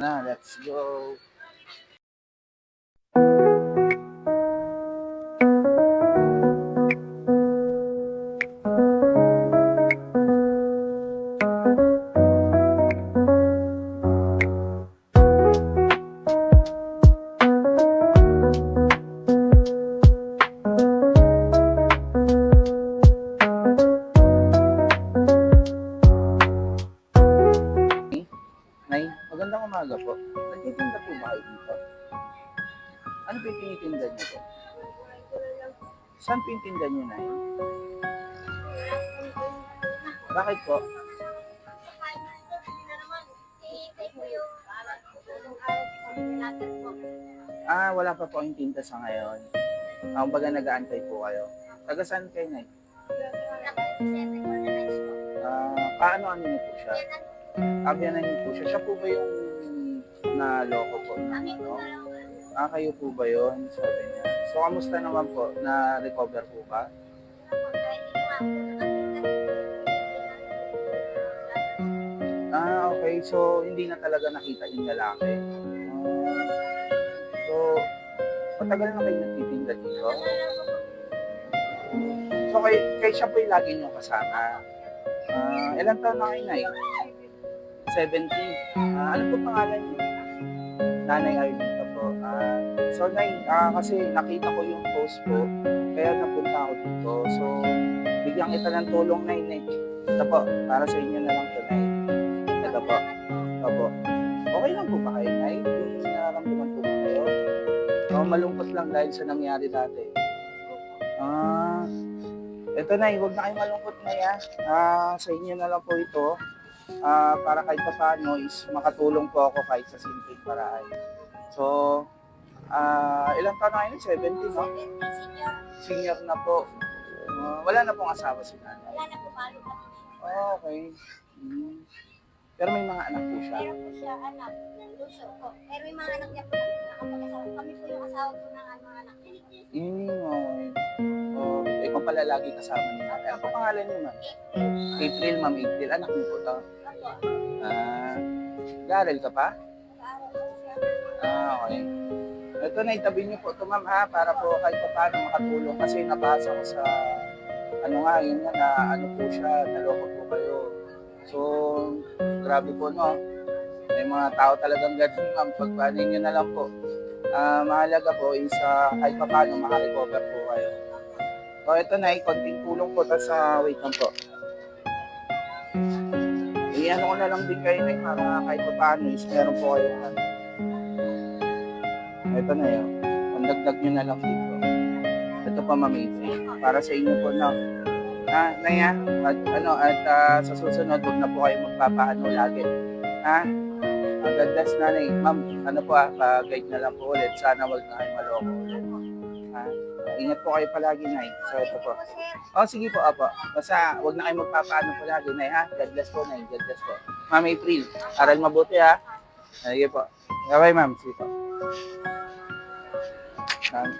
Now let's go. Magandang umaga po. Nagtitinda po ba kayo dito? Ano po tinitinda niyo po? Saan po tinda niyo, Nay? Bakit po? Ah, wala pa po yung tinda sa ngayon. Ah, kumbaga nag-aantay po kayo. Taga saan kayo, Nay? Ah, paano ano niyo po siya? Abyanan niyo po siya. Siya po ba yung naloko po? Ano? Ah, kayo po ba yun? Sabi niya. So, kamusta naman po? Na-recover po ba? Ah, okay. So, hindi na talaga nakita yung lalaki. Ah, so, matagal na kayo nagtitinda dito? So, kay, kay siya po yung lagi niyong kasama. Ah, ilang taon na kayo, Nay? 70. Ah, ano po pangalan niyo? Nanay Arlita po. Ah, so, Nay, ah, kasi nakita ko yung post po, kaya napunta ako dito. So, bigyan kita ng tulong, Nay. Nay. Ito po, para sa inyo na lang to, Nay. Ito po. Opo. Okay lang po ba kayo, Nay? Yung nararamdaman po ba kayo? O malungkot lang dahil sa nangyari dati? Ah, ito na, huwag na kayo malungkot na ya. Ah, sa inyo na lang po ito. Ah, para kahit pa paano is makatulong po ako kahit sa simpleng paraan. So, ah, ilang taon na kayo? 70, no? Senior na po. Ah, wala na pong asawa si nanay. Oh, okay. Hmm. Pero may mga anak po siya. Meron po siya anak, bunso po. Pero yung mga anak niya po nakapag-asawa. Kami po yung asawa po ng pala lagi kasama ni nanay. Ano pangalan niyo, ma'am? April, ma'am April. Anak niyo po to. Ah, nag-aaral ka pa? Ah, okay. Ito na, itabi niyo po ito ma'am ha, para po kahit pa paano makatulong. Kasi nabasa ko sa, ano nga, yun nga, na ano po siya, naloko po kayo. So, grabe po no. May mga tao talagang ganun ma'am, pagpanin niyo na lang po. Ah, mahalaga po is ah, kahit pa paano makarecover po kayo. So, ito na, konting tulong po, tapos sa wait lang po. Iyan ko na lang din kayo na para kahit pa paano is meron po kayo ito na yun. Pandagdag nyo na lang dito. Ito pa mamiti. Para sa inyo po na. Ha, Naya? At ano, at ah, sa susunod, huwag na po kayo magpapaano lagi. Ha? Ang gadas na Ma'am, ano po ah, pa-guide na lang po ulit. Sana wag na kayo maloko ulit. Ingat po kayo palagi, Nay. So, ito po. Oh, sige po, apo. Basta, wag na kayo magpapaano po lagi, Nay, ha? God bless po, Nay. God bless po. Ma'am April, aral mabuti, ha? Sige po. Bye-bye, ma'am. Sige po. Um,